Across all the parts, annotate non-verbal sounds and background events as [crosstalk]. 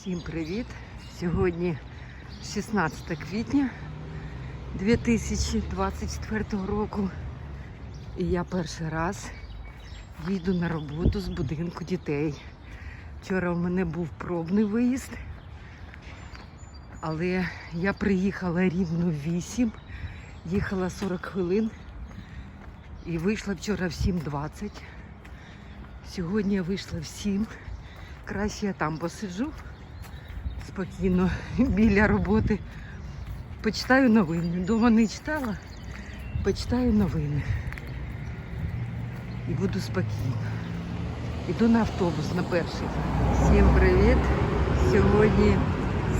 Всім привіт! Сьогодні 16 квітня 2024 року. І я перший раз їду на роботу з будинку дітей. Вчора у мене був пробний виїзд, але я приїхала рівно 8, їхала 40 хвилин і вийшла вчора в 7.20. Сьогодні я вийшла в 7. Краще я там посиджу спокійно [laughs] біля роботи. Почитаю новини. Дома не читала, почитаю новини. І буду спокійно. Іду на автобус на перший. Всім привіт! Сьогодні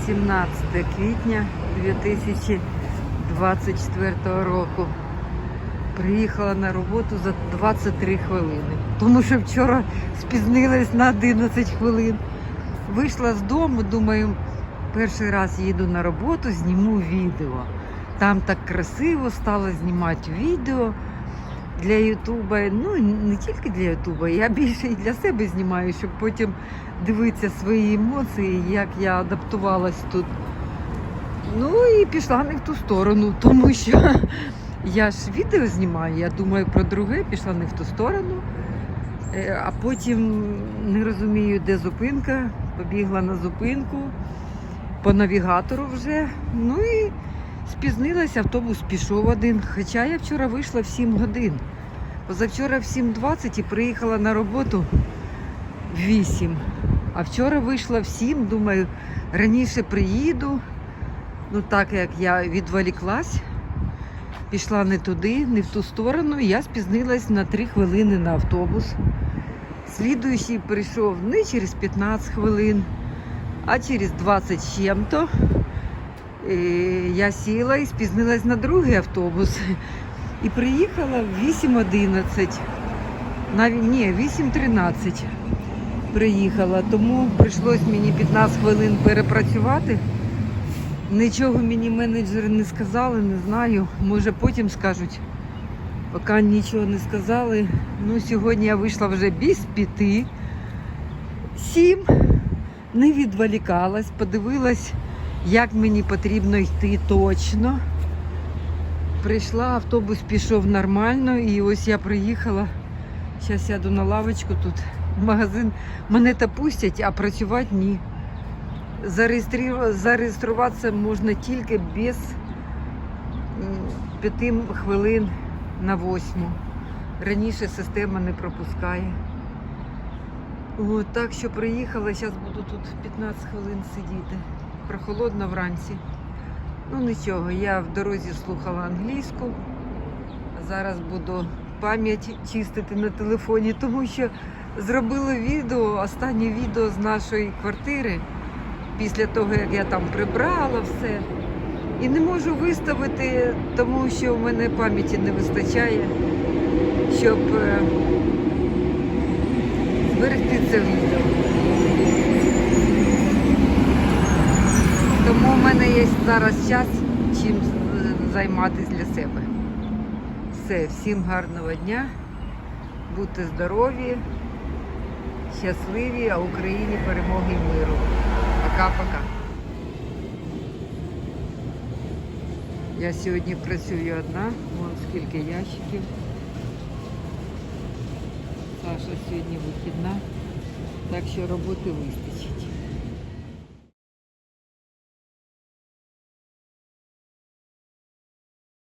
17 квітня 2024 року. Приїхала на роботу за 23 хвилини, тому що вчора спізнилась на 11 хвилин. Вийшла з дому, думаю, перший раз їду на роботу, зніму відео. Там так красиво стало знімати відео для Ютуба. Ну, не тільки для Ютуба, я більше і для себе знімаю, щоб потім дивитися свої емоції, як я адаптувалась тут. Ну і пішла не в ту сторону, тому що [laughs] я ж відео знімаю, я думаю про друге, пішла не в ту сторону. Е, А потім не розумію, де зупинка. Побігла на зупинку по навігатору вже. Ну і спізнилася, автобус пішов один. Хоча я вчора вийшла в 7 годин. Позавчора в 7.20 і приїхала на роботу в 8. А вчора вийшла в 7, думаю, раніше приїду. Ну так як я відволіклась, пішла не туди, не в ту сторону, я спізнилась на 3 хвилини на автобус. Слідуючий прийшов не через 15 хвилин, а через 20 з чим-то. Я сіла і спізнилась на другий автобус. І приїхала в 8.11. Навіть ні, 8.13 приїхала, тому прийшлось мені 15 хвилин перепрацювати. Нічого мені менеджери не сказали, не знаю. Може потім скажуть. Поки нічого не сказали. Ну, сьогодні я вийшла вже без п'яти. Сім. Не відволікалась, подивилась, як мені потрібно йти точно. Прийшла, автобус пішов нормально, і ось я приїхала. Зараз сяду на лавочку тут. Магазин мене та пустять, а працювати ні. Зареєстру- Зареєструватися можна тільки без п'яти хвилин на восьму. Раніше система не пропускає. От, так що приїхала, зараз буду тут 15 хвилин сидіти. Прохолодно вранці. Ну нічого, я в дорозі слухала англійську. Зараз буду пам'ять чистити на телефоні, тому що зробила відео, останнє відео з нашої квартири, після того, як я там прибрала все. І не можу виставити, тому що в мене пам'яті не вистачає, щоб е, зберегти це відео. Тому в мене є зараз час чим з- займатися для себе. Все, всім гарного дня, будьте здорові, щасливі, а Україні перемоги і миру. Пока-пока. Я сьогодні працюю одна, вон скільки ящиків. Саша сьогодні вихідна, так що роботи вистачить.